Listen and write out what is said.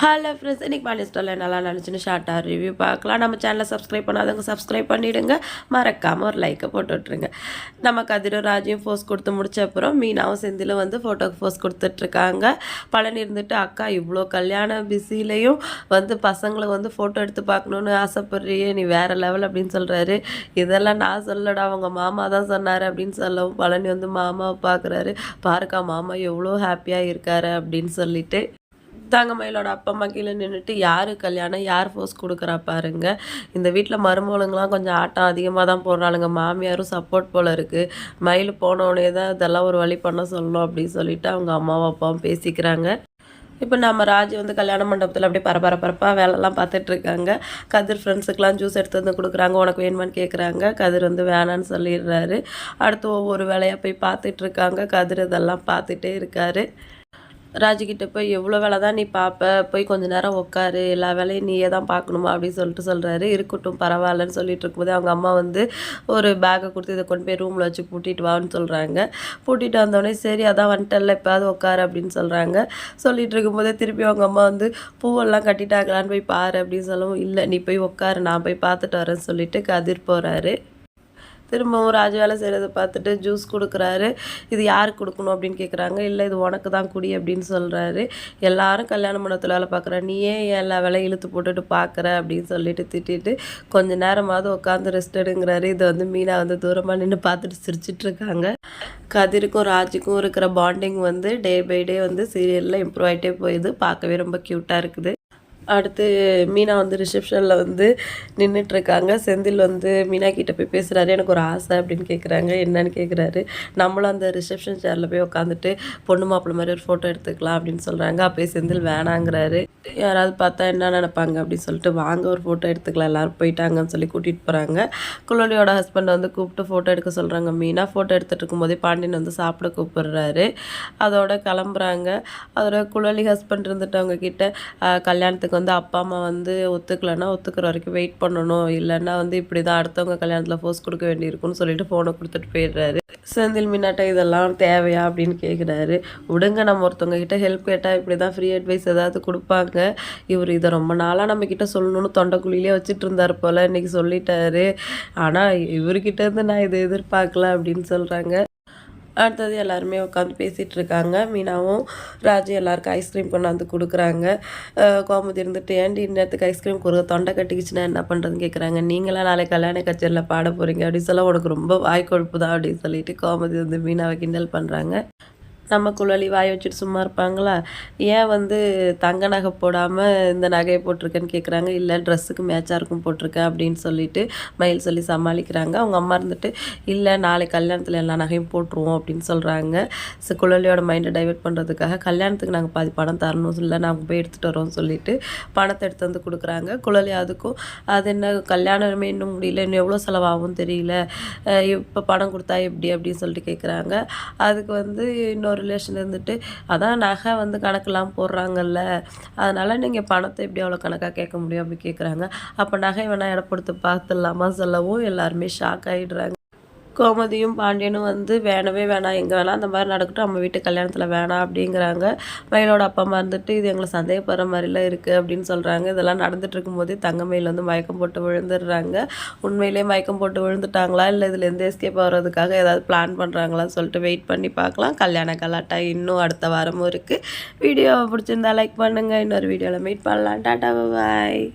Hello friends இன்றைக்கி மணி ஸ்டோரில் நல்லா நினச்சின்னு ஷார்ட்டாக ரிவ்யூ பார்க்கலாம். நம்ம சேனலை சப்ஸ்கிரைப் பண்ணாதவங்க சப்ஸ்கிரைப் பண்ணிவிடுங்க மறக்காமல் ஒரு லைக்கை போட்டு விட்ருங்க நம்ம கதிரும் ராஜையும் ஃபோர்ஸ் கொடுத்து முடிச்ச அப்புறம் மீனாவும் செந்திலும் வந்து ஃபோட்டோக்கு ஃபோர்ஸ் கொடுத்துட்ருக்காங்க. பழனி இருந்துட்டு அக்கா இவ்வளோ கல்யாண பிஸிலையும் வந்து பசங்களை வந்து ஃபோட்டோ எடுத்து பார்க்கணுன்னு ஆசைப்படுறியே நீ வேறு லெவல் அப்படின்னு சொல்கிறாரு இதெல்லாம் நான் சொல்லடா அவங்க மாமா தான் சொன்னார் அப்படின்னு சொல்லவும் பழனி வந்து மாமாவை பார்க்குறாரு. பாருக்கா மாமா எவ்வளோ ஹாப்பியாக இருக்காரு அப்படின்னு சொல்லிட்டு தாங்க மயிலோட அப்பா அம்மா கீழே நின்றுட்டு யார் கல்யாணம்? யார் ஃபோர்ஸ் கொடுக்குறா பாருங்க. இந்த வீட்டில் மருமகளுங்களாம் கொஞ்சம் ஆட்டம் அதிகமாக தான் போடுறாளுங்க. மாமியாரும் சப்போர்ட் போல் இருக்குது மயில் போனோடனே தான் இதெல்லாம் ஒரு வழி பண்ண சொல்லணும் அப்படின்னு சொல்லிட்டு அவங்க அம்மாவும் அப்பாவும் பேசிக்கிறாங்க. இப்போ நம்ம ராஜ் வந்து கல்யாண மண்டபத்தில் அப்படியே பரபரப்பரப்பாக வேலைலாம் பார்த்துட்ருக்காங்க. கதிர் ஃப்ரெண்ட்ஸுக்கெலாம் ஜூஸ் எடுத்து வந்து கொடுக்குறாங்க. உனக்கு வேணுமான்னு கேட்குறாங்க கதிர் வந்து வேணான்னு சொல்லிடுறாரு. அடுத்து ஒவ்வொரு வேலையாக போய் பார்த்துட்ருக்காங்க. கதிர் இதெல்லாம் பார்த்துட்டே இருக்காரு. ராஜுக்கிட்ட போய் எவ்வளோ வேலை தான் நீ பார்ப்ப போய் கொஞ்ச நேரம் உட்காரு எல்லா வேலையும் நீயே தான் பார்க்கணுமா அப்படின்னு சொல்லிட்டு சொல்கிறாரு இருக்கட்டும் பரவாயில்லன்னு சொல்லிட்டு இருக்கும்போது அவங்க அம்மா வந்து ஒரு பேக்கை கொடுத்து இதை கொண்டு போய் ரூமில் வச்சு பூட்டிட்டு வான்னு சொல்கிறாங்க பூட்டிட்டு வந்தோடனே சரி அதான் வந்துட்டல எப்போயாவது உட்காரு அப்படின்னு சொல்கிறாங்க சொல்லிட்டு இருக்கும்போதே திருப்பி அவங்க அம்மா வந்து பூவெல்லாம் கட்டிட்டாங்களான்னு போய் பாரு அப்படின்னு சொல்லவும் இல்லை நீ போய் உட்காரு நான் போய் பார்த்துட்டு வரேன்னு சொல்லிட்டு கதிர் போகிறாரு திரும்பவும் ராஜ் வேலை செய்கிறத பார்த்துட்டு ஜூஸ் கொடுக்குறாரு. இது யாருக்கு கொடுக்கணும் அப்படின்னு கேட்குறாங்க இல்லை இது உனக்கு தான் குடி அப்படின்னு சொல்கிறாரு எல்லாரும் கல்யாண மண்டபத்தில் வேலை பார்க்குற நீயே எல்லா வேலையும் இழுத்து போட்டுட்டு பார்க்குற அப்படின்னு சொல்லிட்டு திட்டிட்டு கொஞ்ச நேரமாவது உட்காந்து ரெஸ்ட் எடுங்கிறாரு. இதை வந்து மீனா வந்து தூரமாக நின்று பார்த்துட்டு சிரிச்சிட்டு இருக்காங்க. கதிருக்கும் ராஜுக்கும் இருக்கிற பாண்டிங் வந்து டே பை டே வந்து சீரியலில் இம்ப்ரூவ் ஆகிட்டே போயிடுது பார்க்கவே ரொம்ப க்யூட்டாக இருக்குது. அடுத்து மீனா வந்து ரிசப்ஷனில் வந்து நின்றுட்டுருக்காங்க செந்தில் வந்து மீனா கிட்டே போய் பேசுகிறாரு எனக்கு ஒரு ஆசை அப்படின்னு கேட்குறாங்க என்னன்னு கேட்குறாரு நம்மளும் அந்த ரிசப்ஷன் சேரில் போய் உட்காந்துட்டு பொண்ணு மாப்பிள்ள மாதிரி ஒரு ஃபோட்டோ எடுத்துக்கலாம் அப்படின்னு சொல்கிறாங்க அப்போயே செந்தில் வேணாங்கிறாரு. யாராவது பார்த்தா என்ன நினைப்பாங்க அப்படின்னு சொல்லிட்டு வாங்க ஒரு ஃபோட்டோ எடுத்துக்கலாம். எல்லோரும் போயிட்டாங்கன்னு சொல்லி கூட்டிகிட்டு போகிறாங்க குழந்தையோட ஹஸ்பண்ட் வந்து கூப்பிட்டு ஃபோட்டோ எடுக்க சொல்கிறாங்க மீனா ஃபோட்டோ எடுத்துகிட்டு இருக்கும்போதே பாண்டியன் வந்து சாப்பிட கூப்பிடுறாரு. அதோட கிளம்புறாங்க. அதோட குழலி ஹஸ்பண்ட் இருந்துட்டு அவங்க கல்யாணத்துக்கு கல்யாணத்துக்கு வந்து அப்பா அம்மா வந்து ஒத்துக்கலைன்னா ஒத்துக்கிற வரைக்கும் வெயிட் பண்ணணும். இல்லைன்னா வந்து இப்படி தான் அடுத்தவங்க கல்யாணத்தில் ஃபோர்ஸ் கொடுக்க வேண்டியிருக்குன்னு சொல்லிட்டு ஃபோனை கொடுத்துட்டு போயிடுறாரு. செந்தில் மின்னாட்ட இதெல்லாம் தேவையா? அப்படின்னு கேட்குறாரு விடுங்க நம்ம ஒருத்தவங்க கிட்ட ஹெல்ப் கேட்டால் இப்படி தான் ஃப்ரீ அட்வைஸ் ஏதாவது கொடுப்பாங்க. இவர் இதை ரொம்ப நாளாக நம்ம கிட்டே சொல்லணும்னு தொண்டைக்குழியிலே வச்சுட்டு இருந்தார் போல் இன்னைக்கு சொல்லிட்டாரு. ஆனால் இவர்கிட்ட இருந்து நான் இதை எதிர்பார்க்கல அப்படின்னு சொல்கிறாங்க அடுத்தது எல்லாருமே உட்காந்து பேசிகிட்டு இருக்காங்க மீனாவும் ராஜு எல்லாருக்கும் ஐஸ்கிரீம் கொண்டாந்து கொடுக்குறாங்க. கோமதி இருந்துட்டு ஏன்டி நேரத்துக்கு ஐஸ்கிரீம் கொடுக்க தொண்டை கட்டிக்கிச்சுன்னா என்ன பண்ணுறதுன்னு கேட்குறாங்க நீங்களாம் நாளைக்கு கல்யாண கச்சேரியில் பாட போகிறீங்க அப்படின்னு சொல்ல உனக்கு ரொம்ப வாய் கொழுப்பு தான் அப்படின்னு சொல்லிட்டு கோமதி வந்து மீனாவை கிண்டல் பண்ணுறாங்க நம்ம குழலி வாய வச்சுட்டு சும்மா இருப்பாங்களா? ஏன் வந்து தங்க நகை போடாமல் இந்த நகையை போட்டிருக்கேன்னு கேட்குறாங்க இல்லை ட்ரெஸ்ஸுக்கு மேட்சாக இருக்கும் போட்டிருக்கேன் அப்படின்னு சொல்லிட்டு மயில் சொல்லி சமாளிக்கிறாங்க. அவங்க அம்மா இருந்துட்டு இல்லை நாளை கல்யாணத்தில் எல்லா நகையும் போட்டுருவோம் அப்படின்னு சொல்கிறாங்க ஸோ குழலியோட மைண்டை டைவெர்ட் பண்ணுறதுக்காக கல்யாணத்துக்கு நாங்கள் பாதி பணம் தரணும். இல்லை நாங்கள் போய் எடுத்துகிட்டு வரோம்னு சொல்லிட்டு பணத்தை எடுத்து வந்து கொடுக்குறாங்க. குழலி அதுக்கும் அது என்ன கல்யாணமே இன்னும் முடியல. இன்னும் எவ்வளோ செலவாகும் தெரியல. இப்போ பணம் கொடுத்தா எப்படி? அப்படின்னு சொல்லிட்டு கேட்குறாங்க அதுக்கு வந்து இன்னொரு ரிலேஷன் இருந்துட்டு அதான் நகை வந்து கணக்கெல்லாம் போடுறாங்கல்ல. அதனால் நீங்கள் பணத்தை எப்படி அவ்வளோ கணக்காக கேட்க முடியும் அப்படி கேட்குறாங்க அப்போ நகை வேணால் இடப்படுத்து பார்த்துடலாமா? சொல்லவும் எல்லாருமே ஷாக் ஆகிடுறாங்க கோமதியும் பாண்டியனும் வந்து வேணவே வேணாம் எங்கே வேணாம் அந்த மாதிரி நடக்கட்டும் நம்ம வீட்டு கல்யாணத்தில் வேணாம் அப்படிங்கிறாங்க. மயிலோட அப்பா அம்மா இருந்துட்டு இது எங்களை சந்தேகப்படுற மாதிரிலாம் இருக்குது அப்படின்னு சொல்கிறாங்க இதெல்லாம் நடந்துட்டு இருக்கும்போதே தங்கமயில் வந்து மயக்கம் போட்டு விழுந்துடுறாங்க. உண்மையிலே மயக்கம் போட்டு விழுந்துட்டாங்களா? இல்லை இதுலேருந்து எஸ்கேப் ஆகிறதுக்காக ஏதாவது பிளான் பண்ணுறாங்களான்னு சொல்லிட்டு வெயிட் பண்ணி பார்க்கலாம். கல்யாண கலாட்டா இன்னும் அடுத்த வாரமும் இருக்குது வீடியோவை பிடிச்சிருந்தா லைக் பண்ணுங்கள் இன்னொரு வீடியோவில் மீட் பண்ணலாம். டாட்டா பாய்